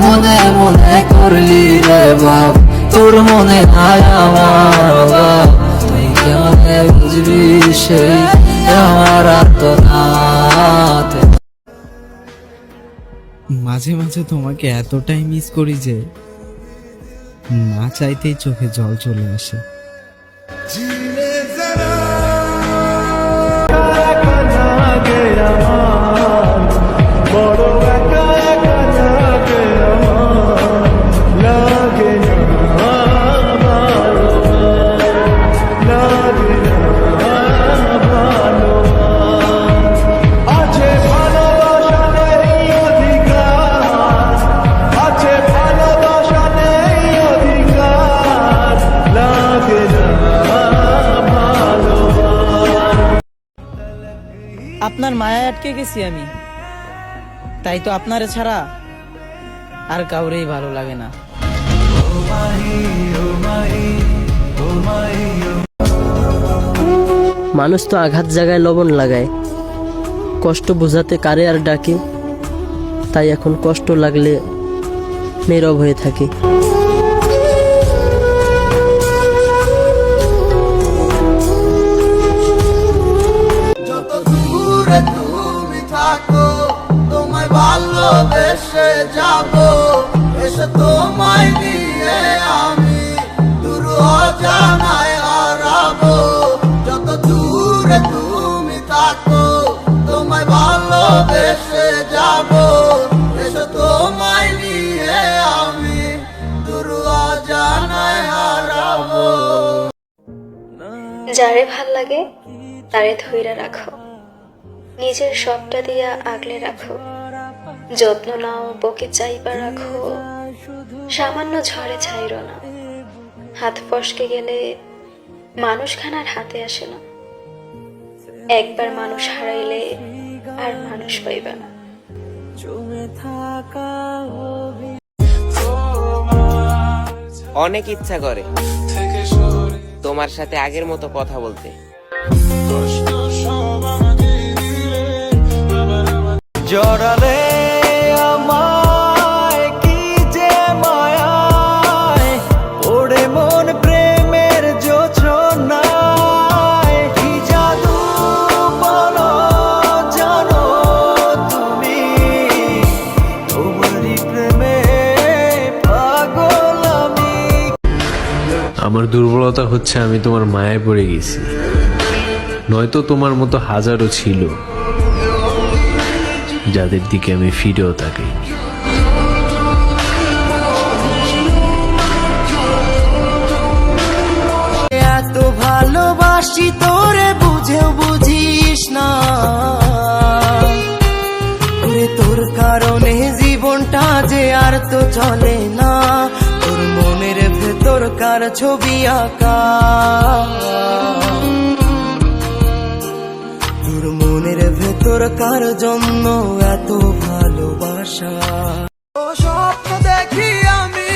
মনে মনে করলি রে তোর মনে নাই আমার বাপ তুই কেমনে বুঝবি সেই আমার আত্মনাথ মাঝে মাঝে তোমাকে এতটাই মিস করি যে না চাইতেই চোখে জল চলে আসে। আছে আপনার মায়ায় আটকে গেছি আমি। তাই তো আপনার ছাড়া আর কাউরেই ভালো লাগে না। মানুষ তো আঘাত জায়গায় লবণ লাগায়। কষ্ট বোঝাতে কারে আর ডাকে। তাই এখন কষ্ট লাগলে নীরব হয়ে থাকি। যারে ভালো লাগে, তারে ধইরা রাখো। নিজের সবটা দিয়া আগলে রাখো। যত্ন নাও, বকে চাইবা রাখো। সামান্য ঝড়ে ছাইরো না। হাত ফসকে গেলে মানুষ খানার হাতে আসে না। একবার মানুষ হারাইলে আর মানুষ পাইবা না। অনেক ইচ্ছা করে। তোমার সাথে আগের মতো কথা বলতে। জড়ালে আমার দুর্বলতা হচ্ছে আমি তোমার মায়ে পড়ে গেছি। নয়তো তোমার মতো হাজারো ছিল, যাদের দিকে আমি ফিরেও তাকাই এত ভালোবাসি তোরে, বুঝেও ছবি আঁকা। তোর মনের ভেতর কার জন্য এত ভালোবাসা। স্বপ্ন দেখি আমি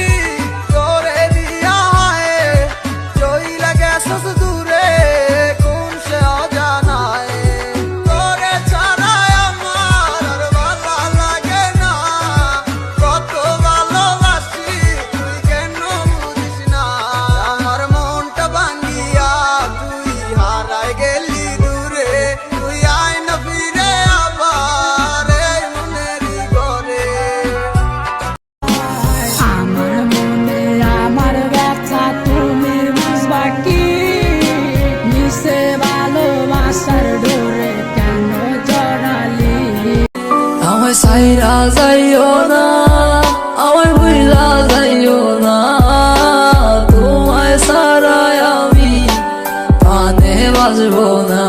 বাজবো না।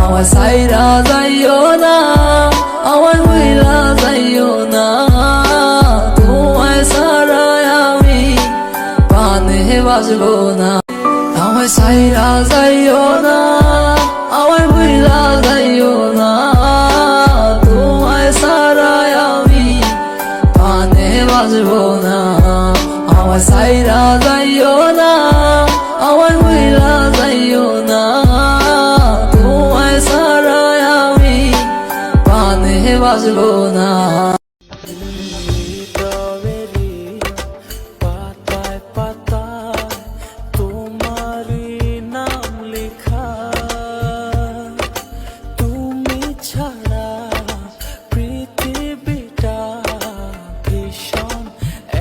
আমায় সাইরা যাইও না আমায় ভুইলা যাইও না। তোমায় সারায় আমি পানে বাজবো না। আমায় সাইরা যাইও না আমায় ভুইলা যাইও না। তোমায় সারায় আমি পানে বাজবো না। আমার সাইরা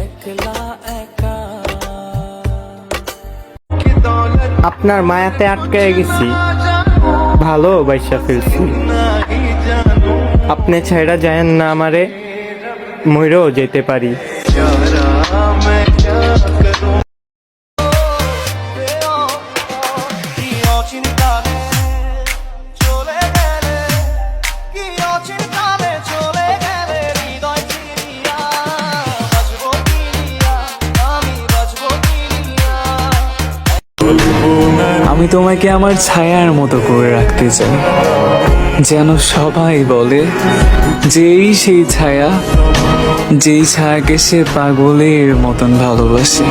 একলা একা আপনার মায়াতে আটকায় গেছি। ভালো বাইসা ফেলছি। আপনি ছাইরা যায়েন না আমারে ময়ূরও যেতে পারি। আমি তোমাকে আমার ছায়ার মতো করে রাখতে চাই। যেন সবাই বলে যেই সেই ছায়া যেই ছায়াকে সে পাগলের মতন ভালোবাসে।